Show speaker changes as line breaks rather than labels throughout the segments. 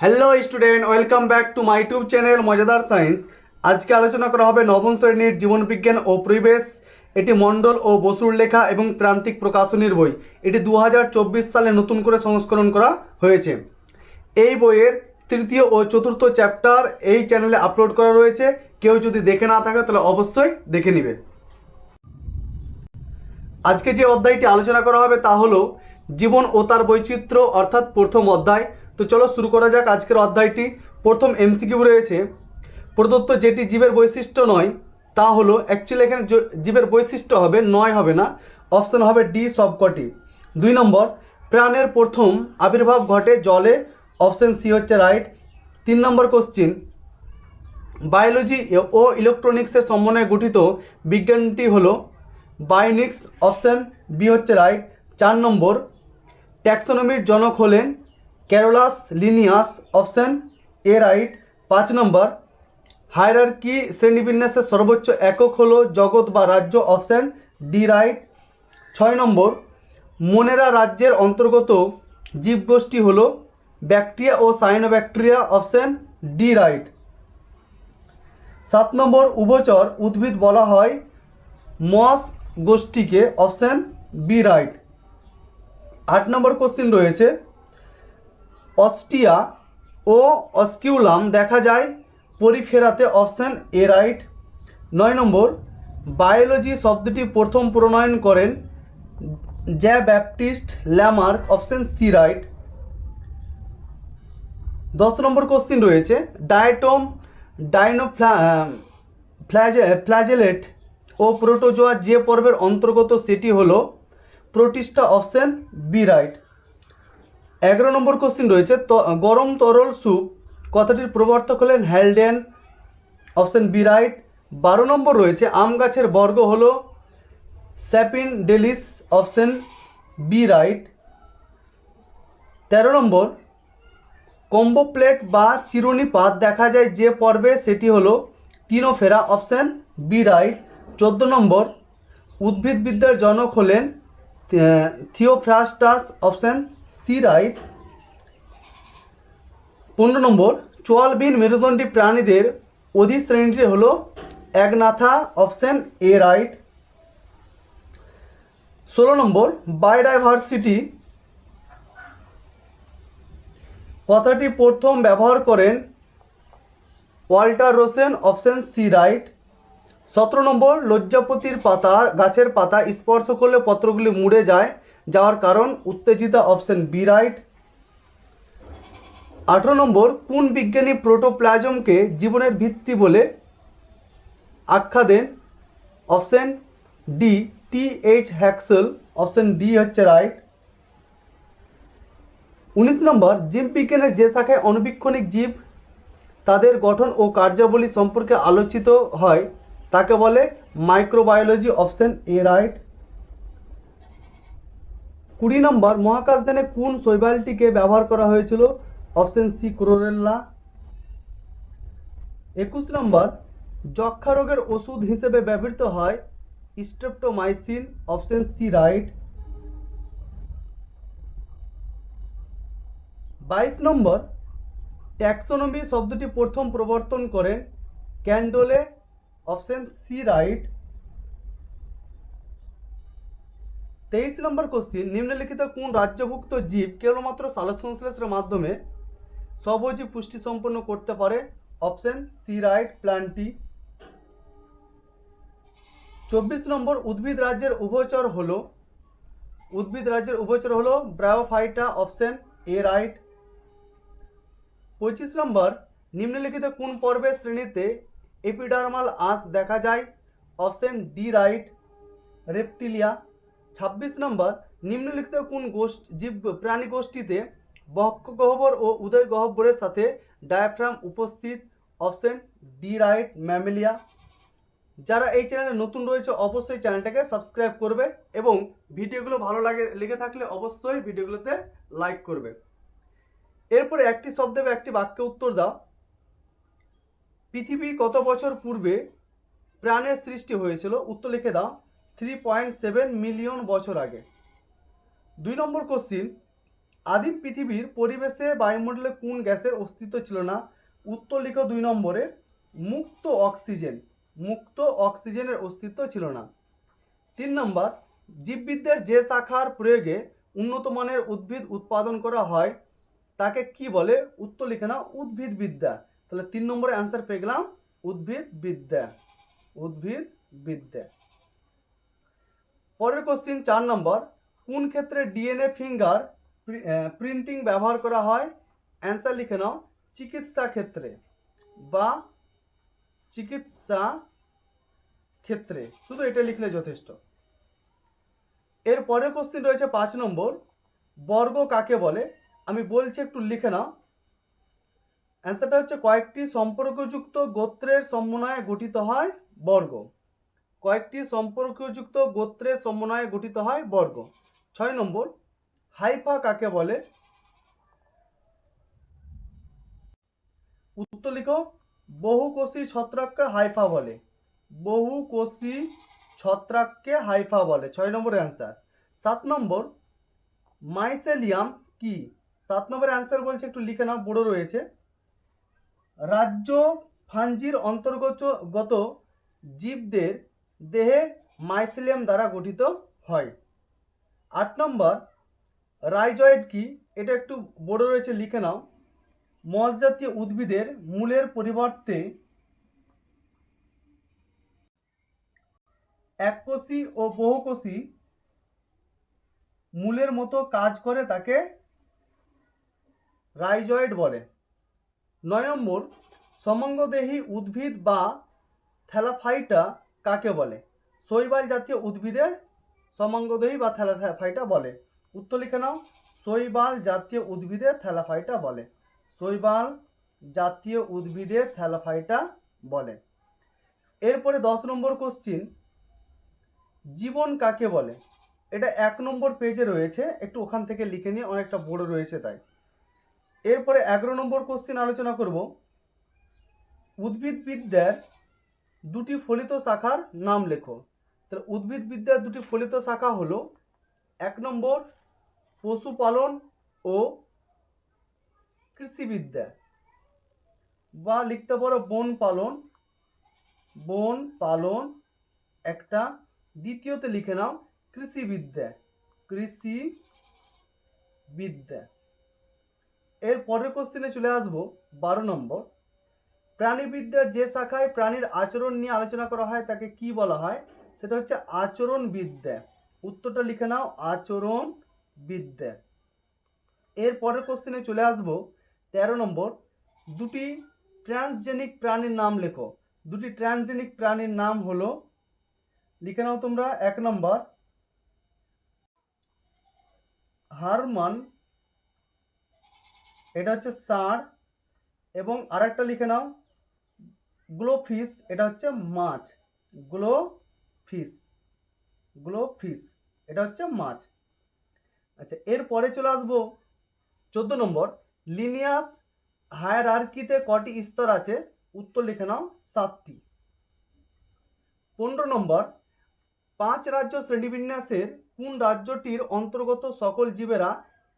Hello student welcome back to my YouTube channel মজাদার science আজকে আলোচনা করা হবে নবম শ্রেণির জীবনবিজ্ঞান ও পরিবেশ, এটি মণ্ডল ও বসুর লেখা এবং প্রান্তিক প্রকাশনীর বই। এটি দু হাজার চব্বিশ সালে নতুন করে সংস্করণ করা হয়েছে। এই বইয়ের তৃতীয় ও চতুর্থ চ্যাপ্টার এই চ্যানেলে আপলোড করা রয়েছে। কেউ যদি দেখে না থাকে, তাহলে অবশ্যই দেখে নেবে। আজকে যে অধ্যায়টি আলোচনা করা হবে তা হলো জীবন ও তার বৈচিত্র্য, অর্থাৎ প্রথম অধ্যায়। তো চলো শুরু করা যাক আজকের অধ্যায়টি। প্রথম এমসিকিউ রয়েছে। প্রদত্ত যেটি জীবের বৈশিষ্ট্য নয়, তা হলো অ্যাকচুয়ালি এখানে জীবের বৈশিষ্ট্য হবে, নয় হবে না অপশন হবে ডি সবকটি। দুই নম্বর, প্রাণের প্রথম আবির্ভাব ঘটে জলে অপশন সি হচ্ছে রাইট তিন নম্বর কোশ্চিন বায়োলজি ও ইলেকট্রনিক্সের সমন্বয়ে গঠিত বিজ্ঞানটি হলো বায়োনিক্স অপশন বি হচ্ছে রাইট চার নম্বর ট্যাক্সোনমির জনক হলেন Carolus Linnaeus option A right পাঁচ নম্বর হায়ারার্কি শ্রেণীবিন্যাসের সর্বোচ্চ একক হলো জগৎ বা রাজ্য অপশন ডি রাইট ছয় নম্বর মোনেরা রাজ্যের অন্তর্গত জীবগোষ্ঠী হলো ব্যাকটেরিয়া ও সাইনোব্যাকটেরিয়া অপশন ডি রাইট সাত নম্বর উভচর উদ্ভিদ বলা হয় মস গোষ্ঠীকে অপশন বি রাইট আট নম্বর কোশ্চিন রয়েছে অস্টিয়া ও অস্কিউলাম দেখা যায় পরিফেরাতে অপশান এ রাইট। নয় নম্বর, বায়োলজি শব্দটি প্রথম প্রণয়ন করেন Jean Baptiste Lamarck, option C right. দশ নম্বর কোশ্চিন রয়েছে, ডায়েটম ডাইনো ফ্ল্যাজেলেট ও প্রোটোজোয়া যে পর্বের অন্তর্গত সেটি হলো প্রোটিস্টা অপশান বি রাইট। এগারো নম্বর কোশ্চিন রয়েছে, ত- গরম তরল স্যুপ, কথাটির প্রবর্তক হলেন হ্যালডেন অপশান বি রাইট বারো নম্বর রয়েছে, আম গাছের বর্গ হল Sapindales option B right তেরো নম্বর কম্বো প্লেট বা চিরুনি পাত দেখা যায় যে পর্বে, সেটি হলো টিনোফেরা অপশান বি রাইট চোদ্দ নম্বর, উদ্ভিদবিদ্যার জনক হলেন থিওফ্রাস্টাস অপশন সি রাইট। পনেরো নম্বর চোয়ালবিন মেরুদণ্ডী প্রাণীদের অধিশ্রেণীটি হল একনাথা অপশন এ রাইট। ষোলো নম্বর, বায়োডাইভার্সিটি কথাটি প্রথম ব্যবহার করেন Walter Rosen option C right. সতেরো নম্বর, লজ্জাপতির পাতা, গাছের পাতা স্পর্শ করলে পত্রগুলি মুড়ে যায়। যাওয়ার কারণ উত্তেজিতা অপশন বি রাইট। আঠেরো নম্বর, কোন বিজ্ঞানী প্রোটোপ্লাজমকে জীবনের ভিত্তি বলে আখ্যা দেন? Option D T H Huxley, option D হচ্ছে রাইট। উনিশ নম্বর জীববিজ্ঞানের যে শাখায় অণুবীক্ষণিক জীব তাদের গঠন ও কার্যাবলী সম্পর্কে আলোচিত হয়, তাকে বলে মাইক্রোবায়োলজি, অপশন এ রাইট। কুড়ি নম্বর, মহাকাশযানে কোন শৈবালটিকে ব্যবহার করা হয়েছিল? Option C, chlorella. একুশ নম্বর যক্ষা রোগের ওষুধ হিসেবে ব্যবহৃত হয় স্ট্রেপ্টোমাইসিন। Option C, right. বাইশ নম্বর, ট্যাক্সোনমি শব্দটি প্রথম প্রবর্তন করেন ক্যান্ডোলে। Option C, right. তেইশ নম্বর কোশ্চিন নিম্নলিখিত কোন রাজ্যভুক্ত জীব কেবলমাত্র সালোক সংশ্লেষের মাধ্যমে স্বভোজী পুষ্টি সম্পন্ন করতে পারে? অপশন সি রাইট প্ল্যান্টি চব্বিশ নম্বর, উদ্ভিদ রাজ্যের উভয়চর হলো, উদ্ভিদ রাজ্যের উভয়চর হলো ব্রায়োফাইটা অপশন এ রাইট পঁচিশ নম্বর, নিম্নলিখিত কোন পর্বের শ্রেণীতে এপিডার্মাল আঁশ দেখা যায়? অপশন ডি রাইট রেপটিলিয়া ছাব্বিশ নম্বর, নিম্নলিখিত কোন গোষ্ঠী, জীব, প্রাণী গোষ্ঠীতে বক্ষ গহ্বর ও উদয় গহ্বরের সাথে ডায়াফ্রাম উপস্থিত? অপশন ডি রাইট ম্যামেলিয়া যারা এই চ্যানেলে নতুন রয়েছে, অবশ্যই চ্যানেলটাকে সাবস্ক্রাইব করবে এবং ভিডিওগুলো ভালো লাগে, লেগে থাকলে অবশ্যই ভিডিওগুলোতে লাইক করবে। এরপরে একটি শব্দে বা একটি বাক্যে উত্তর দাও। পৃথিবী কত বছর পূর্বে প্রাণের সৃষ্টি হয়েছিল? উত্তর লিখে দাও। থ্রি পয়েন্ট সেভেন মিলিয়ন বছর আগে। দুই নম্বর কোশ্চিন আদিম পৃথিবীর পরিবেশে বায়ুমণ্ডলে কোন গ্যাসের অস্তিত্ব ছিল না? উত্তর লিখো দুই নম্বরে, মুক্ত অক্সিজেন। মুক্ত অক্সিজেনের অস্তিত্ব ছিল না। তিন নম্বর, জীববিদ্যার যে শাখার প্রয়োগে উন্নত মানের উদ্ভিদ উৎপাদন করা হয়, তাকে কি বলে? উত্তর লিখে না উদ্ভিদ বিদ্যা। তাহলে তিন নম্বরে অ্যান্সার পেয়ে গেলাম, উদ্ভিদ বিদ্যা। উদ্ভিদ বিদ্যা। পরের কোশ্চিন চার নম্বর কোন ক্ষেত্রে ডিএনএ ফিঙ্গার প্রিন্টিং ব্যবহার করা হয়? অ্যান্সার লিখে নাও, চিকিৎসা ক্ষেত্রে বা চিকিৎসা ক্ষেত্রে। শুধু এটা লিখলে যথেষ্ট। এর পরের কোশ্চিন রয়েছে পাঁচ নম্বর বর্গ কাকে বলে? আমি বলছি একটু লিখে নাও। অ্যান্সারটা হচ্ছে কয়েকটি সম্পর্কযুক্ত গোত্রের সমন্বয়ে গঠিত হয় বর্গ। কয়েকটি সম্পর্কযুক্ত গোত্রের সমন্বয়ে গঠিত হয় বর্গ। ছয় নম্বর, হাইফা কাকে বলে? উত্তর লিখো, বহুকোষী ছত্রাককে হাইফা বলে। বহুকোষী ছত্রাককে হাইফা বলে। ছয় নম্বর অ্যান্সার। সাত নম্বর, মাইসেলিয়াম কি? সাত নম্বরের অ্যান্সার বলছে, একটু লিখে নাও, বড় রয়েছে। রাজ্য ফাঞ্জির অন্তর্গত জীবদের দেহে মাইসেলিয়াম দ্বারা গঠিত হয়। আট নম্বর রাইজয়েড কি? এটা একটু বড় রয়েছে, লিখে নাও। মস জাতীয় উদ্ভিদের মূলের পরিবর্তে এককোষী ও বহুকোষী মূলের মতো কাজ করে তাকে রাইজয়েড বলে। নয় নম্বর, সমঙ্গদেহী উদ্ভিদ বা থ্যালাফাইটা কাকে বলে? শৈবাল জাতীয় উদ্ভিদের সমাঙ্গদেহী বা থ্যালাফাইটা বলে। উত্তর লিখে নাও। শৈবাল জাতীয় উদ্ভিদের থ্যালাফাইটা বলে। শৈবাল জাতীয় উদ্ভিদের থ্যালাফাইটা বলে। এরপরে দশ নম্বর কোশ্চিন জীবন কাকে বলে? এটা এক নম্বর পেজে রয়েছে, একটু ওখান থেকে লিখে নিয়ে অনেকটা বড় রয়েছে তাই। এরপরে এগারো নম্বর কোশ্চিন আলোচনা করব। উদ্ভিদবিদ্যার দুটি ফলিত শাখার নাম লেখো। তাহলে উদ্ভিদবিদ্যার দুটি ফলিত শাখা হলো, এক নম্বর পশুপালন ও কৃষিবিদ্যা। বা লিখতে পারো বন পালন বন পালন, একটা দ্বিতীয়তে লিখে নাও কৃষিবিদ্যা কৃষি বিদ্যা এর পরের কোশ্চেনে চলে আসব, বারো নম্বর। প্রাণীবিদ্যার যে শাখায় প্রাণীর আচরণ নিয়ে আলোচনা করা হয়, তাকে কি বলা হয়? সেটা হচ্ছে আচরণ বিদ্যা উত্তরটা লিখে নাও আচরণ বিদ্যা এর পরের কোশ্চেনে চলে আসব। ১৩ নম্বর, দুটি ট্রান্সজেনিক প্রাণীর নাম লেখো। দুটি ট্রান্সজেনিক প্রাণীর নাম হলো, লিখে নাও তোমরা, এক নম্বর, হারমান, এটা হচ্ছে ষাঁড়, এবং আরেকটা লিখে নাও গ্লোফিশ এটা হচ্ছে মাছ। গ্লো ফিস গ্লো ফিস এটা হচ্ছে মাছ। আচ্ছা এরপরে চলে আসব চোদ্দ নম্বর। লিনিয়াস হায়ার আর্কিতে কটি স্তর আছে? উত্তর লিখে নাও, সাতটি। পনেরো নম্বর, পাঁচ রাজ্য শ্রেণীবিন্যাসের কোন রাজ্যটির অন্তর্গত সকল জীবেরা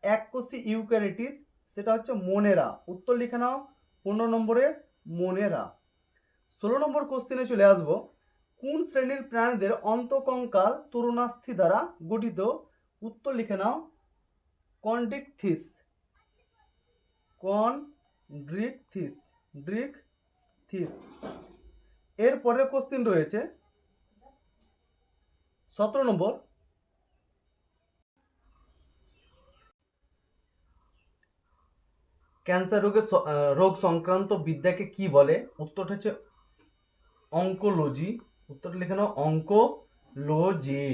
এককোষী ইউক্যারিটিস সেটা হচ্ছে মনেরা। উত্তর লিখে নাও, পনেরো নম্বরে মনেরা। ষোলো নম্বর কোশ্চেনে চলে আসব। কোন শ্রেণির প্রাণীদের অন্তকঙ্কাল তরুণাস্থি দ্বারা গঠিত? উত্তর লিখে নাও। কন্ডিকথিস। কন ড্রিকথিস ড্রিক থিস এর পরের কোশ্চেন রয়েছে। সতেরো নম্বর। ক্যান্সার রোগের রোগ সংক্রান্ত বিদ্যাকে কি বলে? উত্তরটা হচ্ছে অঙ্কোলজি উত্তর লিখে নাও, অঙ্কোলজি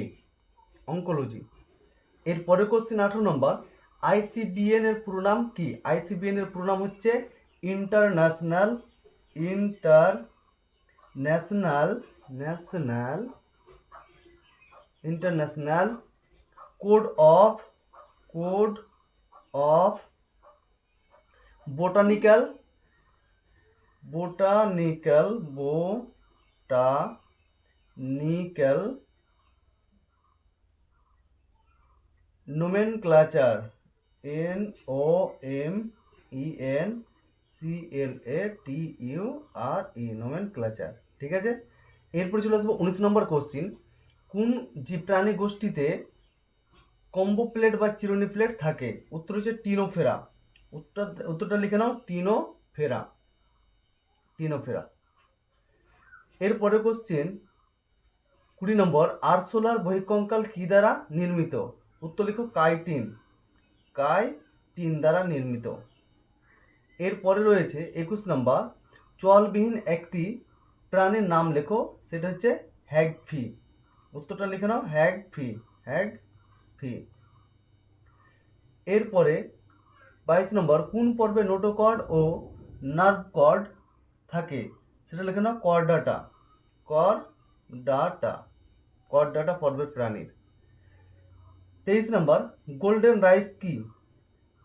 অঙ্কোলজি। এরপরে কোশ্চিন আঠেরো নম্বর আইসিবিএন এর পুরো নাম কি আইসিবিএন এর পুরো নাম হচ্ছে international international national international code of code of botanical botanical bo botanical nomenclature N O M E N C L A T U R E nomenclature, ঠিক আছে? এরপরে চলে আসব উনিশ নম্বর কোশ্চিন কোন জীব প্রাণী গোষ্ঠীতে কম্বো প্লেট বা চিরুনি প্লেট থাকে? উত্তর হচ্ছে টিনোফেরা। উত্তর, উত্তরটা লিখে নাও, টিনোফেরা। টিনোফেরা। এরপরে কোশ্চেন কুড়ি নম্বর আরসোলার বহিকঙ্কাল কি দ্বারা নির্মিত? উত্তর লিখো, কাইটিন। কাইটিন দ্বারা নির্মিত। এরপরে রয়েছে একুশ নম্বর, চলবিহীন একটি প্রাণীর নাম লেখো, সেটা হচ্ছে হ্যাগ ফি উত্তরটা লিখে নাও হ্যাগ ফি হ্যাগ ফি এরপরে বাইশ নম্বর, কোন পর্বে নোটোকর্ড ও নার্ভ কর্ড থাকে? সেটা লেখে নাও কর্ডাটা। কর ডাটা কর্ডাটা পর্বের প্রাণীর। তেইশ নম্বর, গোল্ডেন রাইস কি?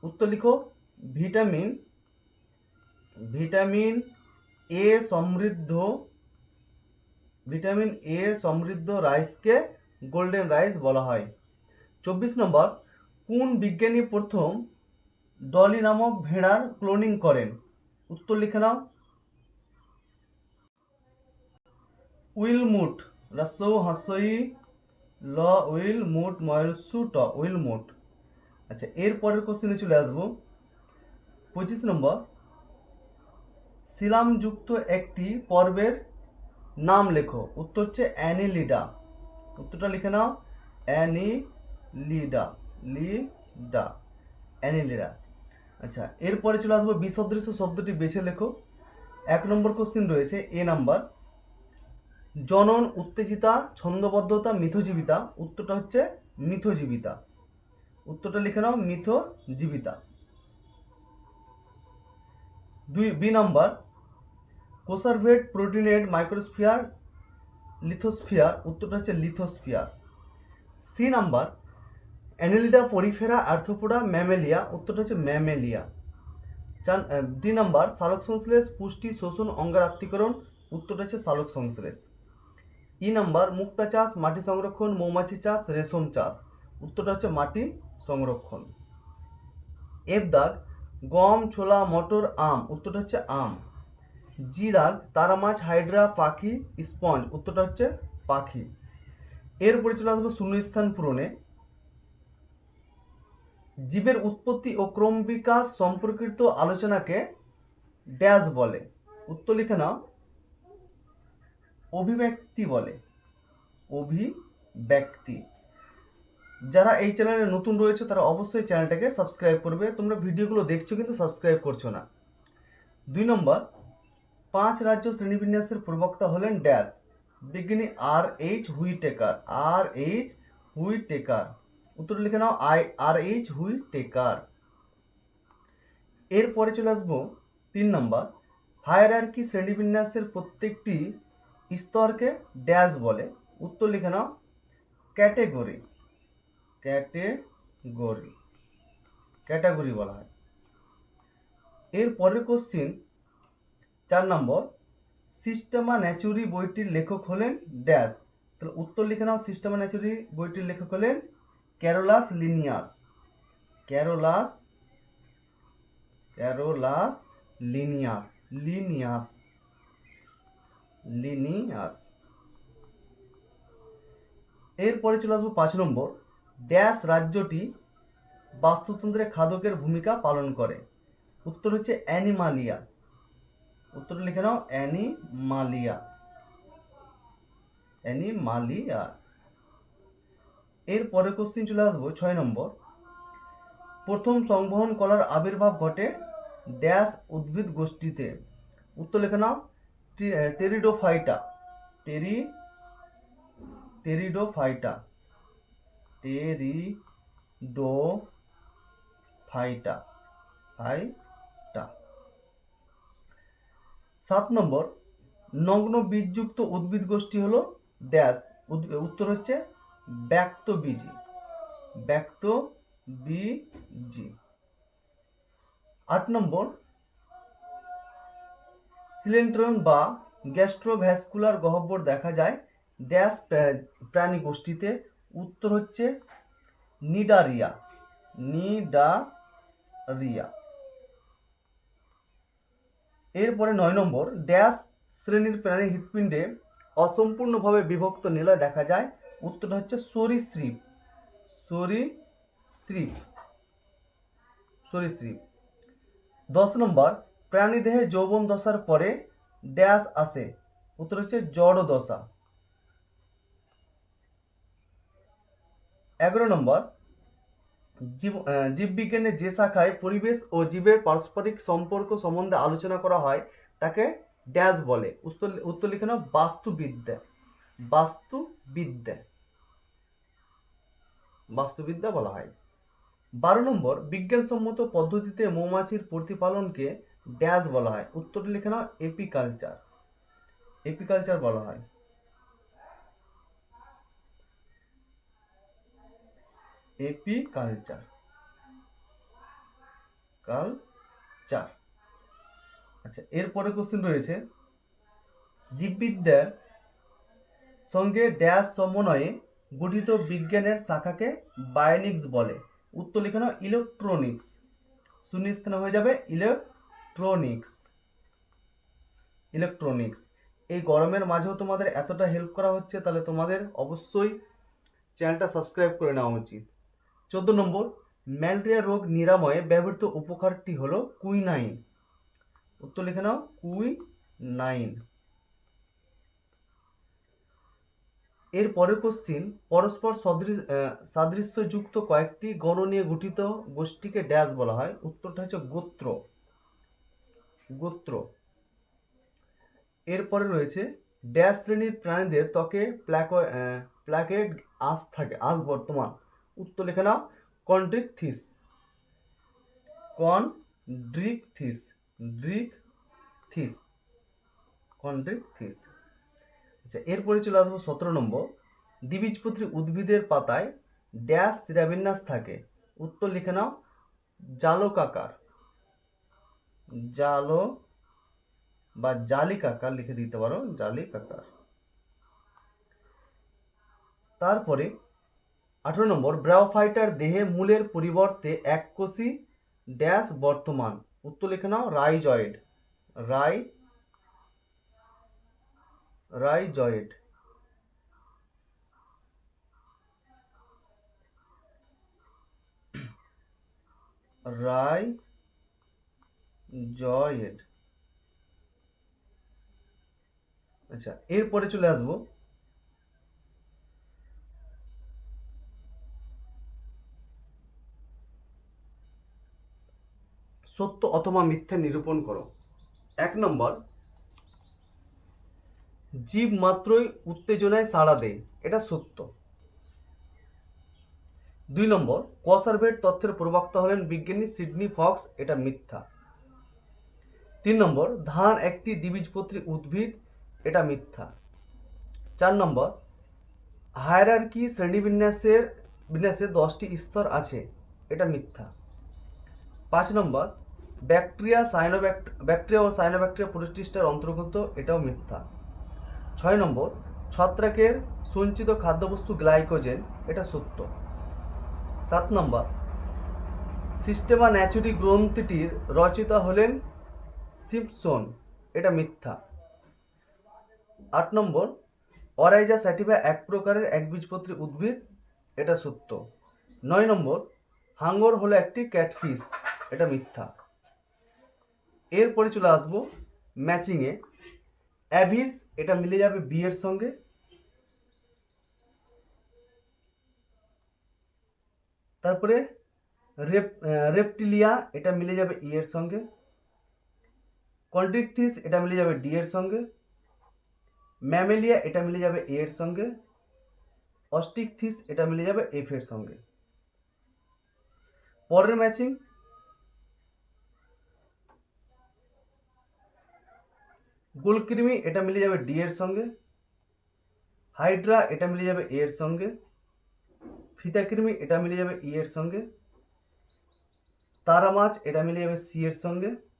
উত্তর লিখো, ভিটামিন ভিটামিন এ সমৃদ্ধ, ভিটামিন এ সমৃদ্ধ রাইসকে গোল্ডেন রাইস বলা হয়। চব্বিশ নম্বর, কোন বিজ্ঞানী প্রথম ডলি নামক ভেড়ার ক্লোনিং করেন? উত্তর লিখে নাও উইলমুট রাসৌ হাসই ল উইল মুট ময়সু ট উইলমুট আচ্ছা এর পরের কোশ্চেনে চলে আসব। পঁচিশ নম্বর, শিলামযুক্ত একটি পর্বের নাম লেখো। উত্তর হচ্ছে অ্যানিলিডা। উত্তরটা লিখে নাও। Annelida, লিডা, Annelida. আচ্ছা এরপরে চলে আসব বিসদৃশ্য শব্দটি বেছে লেখো। এক নম্বর কোশ্চিন রয়েছে, এ নাম্বার। জনন, উত্তেজিতা, ছন্দবদ্ধতা, মিথজীবিতা। উত্তরটা হচ্ছে মিথজীবিতা। উত্তরটা লিখে নাও, মিথজীবিতা। দুই, B number. Coacervate proteinoid microsphere, lithosphere. উত্তরটা হচ্ছে lithosphere. C number. Annelida porifera arthropoda mammalia. উত্তরটা হচ্ছে ম্যামেলিয়া। চার ডি নাম্বার। সালোক সংশ্লেষ পুষ্টি, শোষণ অঙ্গার আত্মীকরণ উত্তরটা হচ্ছে সালোক সংশ্লেষ ই নাম্বার? মুক্তা চাষ, মাটি সংরক্ষণ, মৌমাছি চাষ, রেশম চাষ। উত্তরটা হচ্ছে মাটি সংরক্ষণ। এফ দাগ, গম, ছোলা, মটর, আম। উত্তরটা হচ্ছে আম। জি দাগ, তারা মাছ, হাইড্রা, পাখি, স্পঞ্জ। উত্তরটা হচ্ছে পাখি। এরপরে চলে আসব শূন্যস্থান পূরণে। জীবের উৎপত্তি ও ক্রম বিকাশ সম্পর্কিত আলোচনাকে ড্যাশ বলে। উত্তর লিখে নাও। অভিব্যক্তি বলে। অভিব্যক্তি। যারা এই চ্যানেলে নতুন রয়েছে, তারা অবশ্যই চ্যানেলটাকে সাবস্ক্রাইব করবে। তোমরা ভিডিওগুলো দেখছ কিন্তু সাবস্ক্রাইব করছ না। দুই নম্বর, পাঁচ রাজ্য শ্রেণীবিন্যাসের প্রবক্তা হলেন ড্যাশ। বিজ্ঞানী R H Whittaker. R H Whittaker. উত্তর লিখে নাও, আই আর এইচ হুইটেকার। এরপরে চলে আসব তিন নম্বর হায়ার হায়ারার্কি শ্রেণীবিন্যাসের প্রত্যেকটি স্তরকে ড্যাশ বলে। উত্তর লিখে নাও ক্যাটেগরি ক্যাটেগরি ক্যাটাগরি বলা হয়। এর পরের কোশ্চিন চার নম্বর সিস্টেমা ন্যাচুরি বইটির লেখক হলেন ড্যাশ তাহলে উত্তর লিখে নাও সিস্টেমা ন্যাচুরি বইটির লেখক হলেন Carolus Linnaeus Carolus Carolus Linnaeus Linnaeus Linnaeus. এরপরে চলে আসব পাঁচ নম্বর। ড্যাশ রাজ্যটি বাস্তুতন্ত্রে খাদকের ভূমিকা পালন করে। উত্তর হচ্ছে অ্যানিমালিয়া। উত্তর লিখে নাও, অ্যানিমালিয়া। অ্যানিমালিয়া। এর পরে কোশ্চিন চলে আসব ছয় নম্বর। প্রথম সংবহন কলার আবির্ভাব ঘটে ড্যাশ উদ্ভিদ গোষ্ঠীতে। উত্তর লিখে নাও টেরিডোফাইটা। টেরি, টেরিডোফাইটা। টেরিডো ফাইটা। সাত নম্বর, নগ্ন বীজযুক্ত উদ্ভিদ গোষ্ঠী হলো ড্যাশ। উত্তর হচ্ছে ব্যক্ত বীজি ব্যক্ত বীজি আট নম্বর সিলেন্ট্রন বা গ্যাস্ট্রোভ্যাসকুলার গহ্বর দেখা যায়। ড্যাশ প্রাণী গোষ্ঠীতে উত্তর হচ্ছে নিডারিয়া। রিয়া এরপরে নয় নম্বর, ড্যাশ শ্রেণির প্রাণী হৃৎপিণ্ডে অসম্পূর্ণভাবে বিভক্ত নিলয় দেখা যায়। উত্তরটা হচ্ছে সরীসৃপ। সরীসৃপ। সরীসৃপ। দশ নম্বর প্রাণীদেহে যৌবন দশার পরে ড্যাশ আসে। উত্তর হচ্ছে জড় দশা। এগারো নম্বর, জীব জীববিজ্ঞানের যে শাখায় পরিবেশ ও জীবের পারস্পরিক সম্পর্ক সম্বন্ধে আলোচনা করা হয়, তাকে ড্যাশ বলে। উত্তর উত্তর লিখে নাও, বাস্তুবিদ্যা। বাস্তুবিদ্যা। বাস্তুবিদ্যা বলা হয়। বারো নম্বর, বিজ্ঞানসম্মত পদ্ধতিতে মৌমাছির প্রতিপালনকে ড্যাশ বলা হয়। উত্তরটি লিখে নাও, এপিকালচার। এপিকালচার বলা হয়। এপিকালচার। কালচার। আচ্ছা এরপরে কোশ্চেন রয়েছে। জীববিদ্যার সঙ্গে ড্যাশ সমন্বয়ে গঠিত বিজ্ঞানের শাখাকে বায়োনিক্স বলে। উত্তর লিখে লিখানো ইলেকট্রনিক্স। শূন্যস্থানে হয়ে যাবে ইলেকট্রনিক্স ইলেকট্রনিক্স ইলেকট্রনিক্স এই গরমের মাঝেও তোমাদের এতটা হেল্প করা হচ্ছে, তাহলে তোমাদের অবশ্যই চ্যানেলটা সাবস্ক্রাইব করে নেওয়া উচিত। চোদ্দ নম্বর, ম্যালেরিয়া রোগ নিরাময়ে ব্যবহৃত উপকারটি হলো কুইনাইন। উত্তর লিখে নাও কুই নাইন এর পরের কোশ্চিন পরস্পর সদৃশ সাদৃশ্যযুক্ত কয়েকটি গণ নিয়ে গঠিত গোষ্ঠীকে ড্যাশ বলা হয়। উত্তরটা হচ্ছে গোত্র। গোত্র। এরপরে রয়েছে, ড্যাশ শ্রেণির প্রাণীদের ত্বকে প্ল্যাকো প্ল্যাকেট আঁশ থাকে আস বর্তমান। উত্তর লেখে নাও, কন্ড্রিকথিস। কন্ড্রিকথিস, ড্রিকথিস, কন্ড্রিকথিস। আচ্ছা এরপরে চলে আসব সতেরো নম্বর। দ্বিবীজপত্রী উদ্ভিদের পাতায় ড্যাশ শিরাবিন্যাস থাকে। উত্তর লিখে নাও, জালকাকার। জালো বা জালিকাকার লিখে দিতে পারো জালিকাকার তারপরে আঠারো নম্বর ব্রাউফাইটার দেহে মূলের পরিবর্তে এককোষী ড্যাশ বর্তমান। উত্তর লিখে নাও রাইজয়েড রাই রাইজয়েড রাই জয়েড আচ্ছা এরপরে চলে আসব। সত্য অথবা মিথ্যা নিরূপণ করো। এক নম্বর, জীব মাত্রই উত্তেজনায় সাড়া দেয়, এটা সত্য। দুই নম্বর কসার্ভেট তথ্যের প্রবক্তা হলেন বিজ্ঞানী সিডনি ফক্স, এটা মিথ্যা। তিন নম্বর, ধান একটি দ্বিবীজপত্রী উদ্ভিদ, এটা মিথ্যা। চার নম্বর, হায়ারার্কি শ্রেণীবিন্যাসের, বিন্যাসে দশটি স্তর আছে, এটা মিথ্যা। পাঁচ নম্বর, ব্যাকটেরিয়া সাইনোব্যাক্ট, ব্যাকটেরিয়া ও সাইনোব্যাকটেরিয়া প্রতিষ্ঠার অন্তর্গত এটাও মিথ্যা। ছয় নম্বর, ছত্রাকের সঞ্চিত খাদ্যবস্তু গ্লাইকোজেন, এটা সত্য। সাত নম্বর, সিস্টেমা ন্যাচুরি গ্রন্থিটির রচিতা হলেন সিপসন এটা মিথ্যা। আট নম্বর, অরাইজা স্যাটিভা এক প্রকারের একবীজপত্রী উদ্ভিদ, এটা সত্য। নয় নম্বর, হাঙ্গর হলো একটি ক্যাটফিশ, এটা মিথ্যা। এরপরে চলে আসব ম্যাচিংয়ে। অ্যাভিস, এটা মিলে যাবে বি এর সঙ্গে। তারপরে রেপ রেপটিলিয়া, এটা মিলে যাবে ই এর সঙ্গে। কন্ট্রিকথিস এটা মিলে যাবে ডি এর সঙ্গে। ম্যামেলিয়া, এটা মিলে যাবে এ এর সঙ্গে। অস্টিকথিস, এটা মিলে যাবে এফ এর সঙ্গে। পরের ম্যাচিং। গোলকৃমি, এটা মিলে যাবে ডি এর সঙ্গে। হাইড্রা, এটা মিলে যাবে এ এর সঙ্গে। ফিতাকৃমি, এটা মিলে যাবে ই এর সঙ্গে। তারা মাছ এটা মিলে যাবে সি এর সঙ্গে।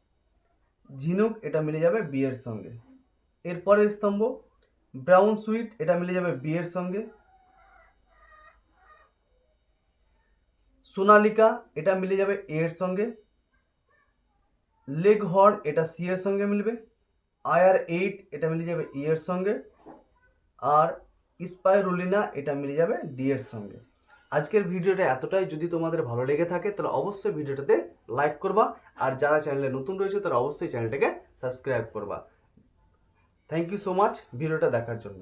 ঝিনুক, এটা মিলে যাবে বি এর সঙ্গে। এরপরের স্তম্ভ ব্রাউন সুইট এটা মিলে যাবে বি এর সঙ্গে। সোনালিকা, এটা মিলে যাবে এ এর সঙ্গে। লেগ হর্ন এটা সি এর সঙ্গে মিলবে। আয়ার এইট এটা মিলে যাবে ই এর সঙ্গে। আর স্পাইরুলিনা, এটা মিলে যাবে ডি এর সঙ্গে। আজকের ভিডিওটা এতটাই। যদি তোমাদের ভালো লেগে থাকে, তাহলে অবশ্যই ভিডিওটাতে লাইক করবা। আর যারা চ্যানেলে নতুন রয়েছে, তারা অবশ্যই চ্যানেলটাকে সাবস্ক্রাইব করবা। থ্যাংক ইউ সো মাচ ভিডিওটা দেখার জন্য।